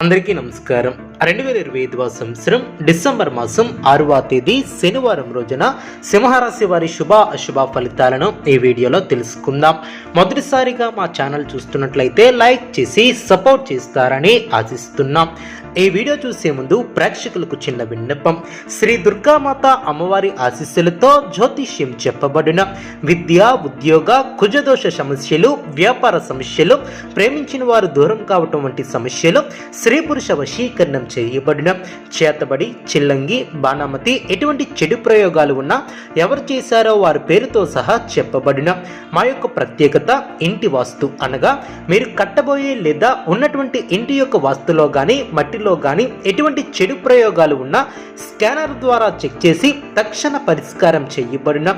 అందరికీ నమస్కారం. రెండు వేల ఇరవై ఐదవ సంవత్సరం డిసెంబర్ మాసం ఆరవ తేదీ శనివారం రోజున సింహరాశి వారి శుభ అశుభ ఫలితాలను ఈ వీడియోలో తెలుసుకుందాం. మొదటిసారిగా మా ఛానల్ చూస్తున్నట్లయితే లైక్ చేసి సపోర్ట్ చేస్తారని ఆశిస్తున్నాం. ఈ వీడియో చూసే ముందు ప్రేక్షకులకు చిన్న విన్నపం. శ్రీ దుర్గామాత అమ్మవారి ఆశీస్సులతో జ్యోతిష్యం చెప్పబడిన. విద్య ఉద్యోగ కుజదోష సమస్యలు వ్యాపార సమస్యలు ప్రేమించిన వారు దూరం కావటం వంటి సమస్యలు స్త్రీ పురుష వశీకరణం చేయబడిన చేతబడి చిల్లంగి బాణామతి ఎటువంటి చెడు ప్రయోగాలు ఉన్నా ఎవరు చేశారో వారి పేరుతో సహా చెప్పబడిన. మా యొక్క ప్రత్యేకత ఇంటి వాస్తు అనగా మీరు కట్టబోయే లేదా ఉన్నటువంటి ఇంటి యొక్క వాస్తులో కానీ మట్టిలో కానీ ఎటువంటి చెడు ప్రయోగాలు ఉన్నా స్కానర్ ద్వారా చెక్ చేసి తక్షణ పరిష్కారం చేయబడిన.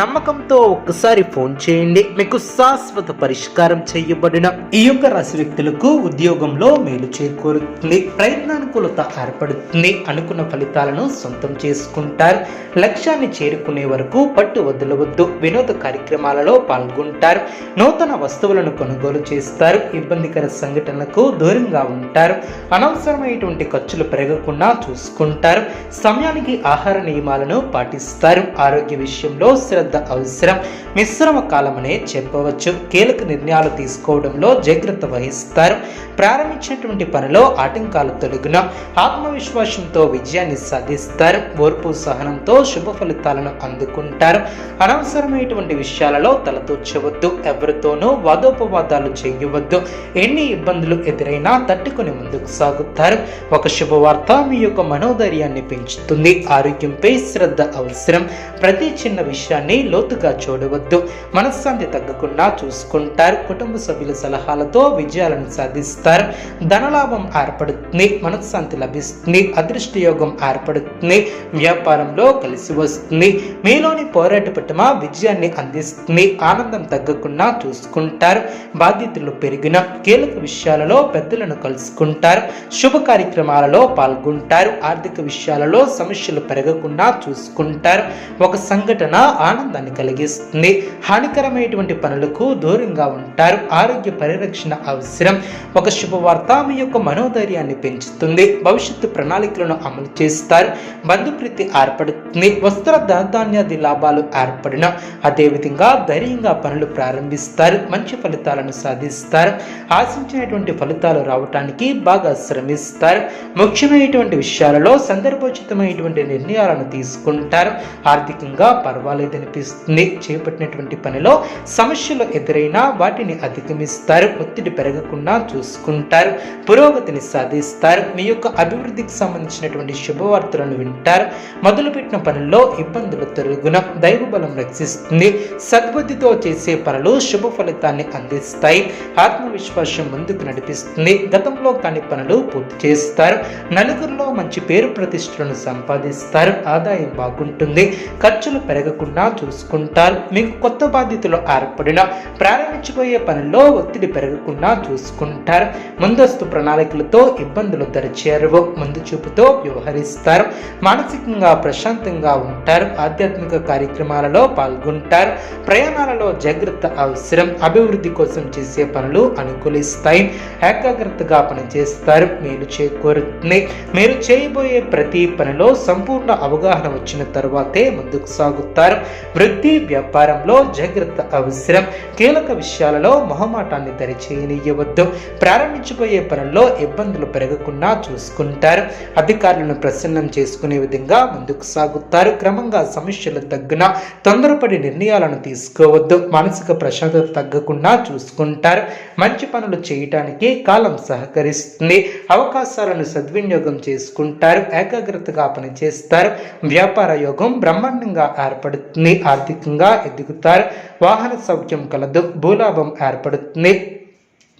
నమ్మకంతో ఒక్కసారి ఫోన్ చేయండి మీకు శాశ్వత పరిష్కారం చేయబడిన. ఈ యొక్క రాశి వ్యక్తులకు ఉద్యోగంలో మేలు చేకూరుతుంది ప్రయత్నానుకూలత ఏర్పడుతుంది అనుకున్న ఫలితాలను సొంతం చేసుకుంటారు. లక్ష్యాన్ని చేరుకునే వరకు పట్టు వదలవద్దు వినోద కార్యక్రమాలలో పాల్గొంటారు నూతన వస్తువులను కొనుగోలు చేస్తారు ఇబ్బందికర సంఘటనలకు దూరంగా ఉంటారు అనవసరమైనటువంటి ఖర్చులు పెరగకుండా చూసుకుంటారు సమయానికి ఆహార నియమాలను పాటిస్తారు ఆరోగ్య విషయంలో శ్రద్ధ అవసరం మిశ్రమ కాలమనే చెప్పవచ్చు కీలక నిర్ణయాలు తీసుకోవడంలో జాగ్రత్త వహిస్తారు ప్రారంభించినటువంటి పనిలో ఆటంకాలు తొలగిన ఆత్మవిశ్వాసంతో విజయాన్ని సాధిస్తారు. ఓర్పు సహనంతో శుభ ఫలితాలను అందుకుంటారు. అనవసరమైనటువంటి విషయాలలో తలదూర్చవద్దు. ఎవరితోనూ వాదోపవాదాలు చేయవద్దు. ఎన్ని ఇబ్బందులు ఎదురైనా తట్టుకుని ముందుకు సాగుతారు. ఒక శుభవార్త మీ యొక్క మనోధైర్యాన్ని పెంచుతుంది. ఆరోగ్యంపై శ్రద్ధ అవసరం. ప్రతి చిన్న విషయాన్ని లోతుగా చూడవద్దు. మనశ్శాంతి తగ్గకుండా చూసుకుంటారు. కుటుంబ సభ్యుల సలహాలతో విజయాలను సాధిస్తారు. ధనలాభం ఏర్పడుతుంది మనశ్శాంతి లభిస్తుంది అదృష్ట యోగం ఏర్పడుతుంది వ్యాపారంలో కలిసి వస్తుంది మీలోని పోరాట పట్టుమ విజయాన్ని అందిస్తుంది ఆనందం తగ్గకుండా చూసుకుంటారు బాధ్యతలు పెరిగిన కీలక విషయాలలో పెద్దలను కలుసుకుంటారు శుభ కార్యక్రమాలలో పాల్గొంటారు ఆర్థిక విషయాలలో సమస్యలు పెరగకుండా చూసుకుంటారు ఒక సంఘటన ఆనందాన్ని కలిగిస్తుంది హానికరమైనటువంటి పనులకు దూరంగా ఉంటారు ఆరోగ్య పరిరక్షణ అవసరం ఒక శుభవార్త మీ యొక్క మనోధైర్యాన్ని పెంచుతుంది. భవిష్యత్తు ప్రణాళికలను అమలు చేస్తారు. బంధుప్రీతి ఏర్పడుతుంది. వస్త్ర ధనధాన్యాది లాభాలు ఏర్పడిన అదేవిధంగా ధైర్యంగా పనులు ప్రారంభిస్తారు. మంచి ఫలితాలను సాధిస్తారు. ఆశించినటువంటి ఫలితాలు రావటానికి బాగా శ్రమిస్తారు. ముఖ్యమైనటువంటి విషయాలలో సందర్భోచితమైనటువంటి నిర్ణయాలను తీసుకుంటారు. ఆర్థికంగా పర్వాలేదనిపిస్తుంది చేపట్టినటువంటి పనిలో సమస్యలు ఎదురైనా వాటిని అధిగమిస్తారు. ఒత్తిడి పెరగకుండా చూసుకుంటారు. పురోగతిని సాధిస్తారు. మీ యొక్క అభివృద్ధికి సంబంధించినటువంటి శుభవార్తలను వింటారు. మొదలుపెట్టిన పనుల్లో ఇబ్బందులు తొలగున దైవబలం రక్షిస్తుంది. సద్బుద్ధితో చేసే పనులు శుభ ఫలితాన్ని అందిస్తాయి. ఆత్మవిశ్వాసం ముందుకు నడిపిస్తుంది. గతంలో కాని పనులు పూర్తి చేస్తారు. నలుగురిలో మంచి పేరు ప్రతిష్టలను సంపాదిస్తారు. ఆదాయం బాగుంటుంది. ఖర్చులు పెరగకుండా చూసుకుంటారు. మీకు కొత్త బాధ్యతలు ఏర్పడిన ప్రారంభించబోయే పనుల్లో ఒత్తిడి పెరగకుండా చూసుకుంటారు. ముందస్తు ప్రణాళికలు ఒత్తిడులతో ఇబ్బందులు దరిచేరవు ముందు చూపుతో వ్యవహరిస్తారు. మానసికంగా ప్రశాంతంగా ఉంటారు. ఆధ్యాత్మిక కార్యక్రమాలలో పాల్గొంటారు. ప్రయాణాలలో జాగ్రత్త అవసరం. అభివృద్ధి కోసం చేసే పనులు అనుకూలిస్తాయి. ఏకాగ్రతగా పనిచేస్తారు. మేలు చేకూరుతుంది. మీరు చేయబోయే ప్రతి పనిలో సంపూర్ణ అవగాహన వచ్చిన తర్వాతే ముందుకు సాగుతారు. వృత్తి వ్యాపారంలో జాగ్రత్త అవసరం. కీలక విషయాలలో మొహమాటాన్ని దరిచేయనియవద్దు ప్రారంభించబోయే పనుల్లో ఇబ్బందులు పెరగకుండా చూసుకుంటారు. అధికారులను ప్రసన్నం చేసుకునే విధంగా ముందుకు సాగుతారు. క్రమంగా సమస్యలు తగ్గిన తొందరపడి నిర్ణయాలను తీసుకోవద్దు. మానసిక ప్రశాంతత తగ్గకుండా చూసుకుంటారు. మంచి పనులు చేయటానికి కాలం సహకరిస్తుంది. అవకాశాలను సద్వినియోగం చేసుకుంటారు. ఏకాగ్రతగా పనిచేస్తారు. వ్యాపార యోగం బ్రహ్మాండంగా ఏర్పడుతుంది. ఆర్థికంగా ఎదుగుతారు. వాహన సౌఖ్యం కలదు. భూలాభం ఏర్పడుతుంది.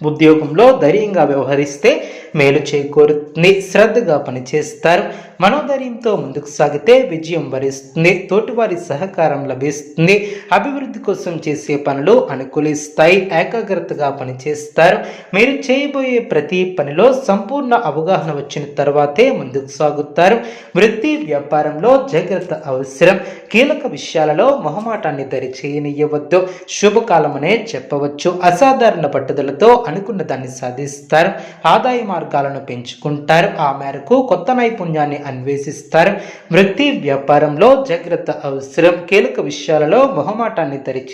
ఉద్యోగంలో ధైర్యంగా వ్యవహరిస్తే మేలు చేకూరుతుంది శ్రద్ధగా పనిచేస్తారు. మనోధైర్యంతో ముందుకు సాగితే విజయం వరిస్తుంది తోటివారి సహకారం లభిస్తుంది అభివృద్ధి కోసం చేసే పనులు అనుకూలిస్తాయి ఏకాగ్రతగా పనిచేస్తారు. మీరు చేయబోయే ప్రతి పనిలో సంపూర్ణ అవగాహన వచ్చిన తర్వాతే ముందుకు సాగుతారు. వృత్తి వ్యాపారంలో జాగ్రత్త అవసరం. కీలక విషయాలలో మొహమాటాన్ని దరి చేయనియవద్దు శుభకాలమనే చెప్పవచ్చు. అసాధారణ పట్టుదలతో అనుకున్న దాన్ని సాధిస్తారు. ఆదాయ మార్గాలను పెంచుకుంటారు. ఆ మేరకు కొత్త నైపుణ్యాన్ని అన్వేషిస్తారు. వృత్తి వ్యాపారంలో జాగ్రత్త అవసరం. కీలక విషయాలలో మొహమాటాన్ని దరి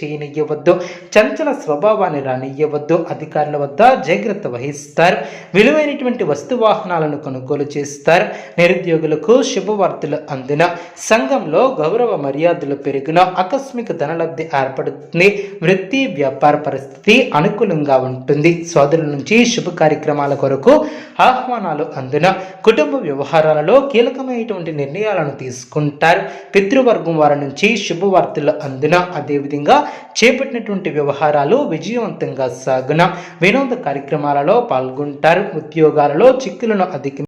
చంచల స్వభావాన్ని రానియ్యవద్దు. అధికారుల వద్ద జాగ్రత్త వహిస్తారు. విలువైనటువంటి వస్తు వాహనాలను కొనుగోలు చేస్తారు. నిరుద్యోగులకు శుభవార్తలు అందిన సంఘంలో గౌరవ మర్యాదలు పెరిగిన ఆకస్మిక ధనలబ్ధి ఏర్పడుతుంది. వృత్తి వ్యాపార పరిస్థితి అనుకూలంగా ఉంటుంది. సోదరుల నుంచి శుభ కార్యక్రమాల కొరకు ఆహ్వానాలు అందున కుటుంబ వ్యవహారాలలో కీలకమైనటువంటి నిర్ణయాలను తీసుకుంటారు. పితృవర్గం వారి నుంచి శుభవార్తలు అందున అదేవిధంగా చేపట్టినటువంటి వ్యవహారాలు విజయవంతంగా సాగున వినోద కార్యక్రమాలలో పాల్గొంటారు. ఉద్యోగాలలో చిక్కులను అధిక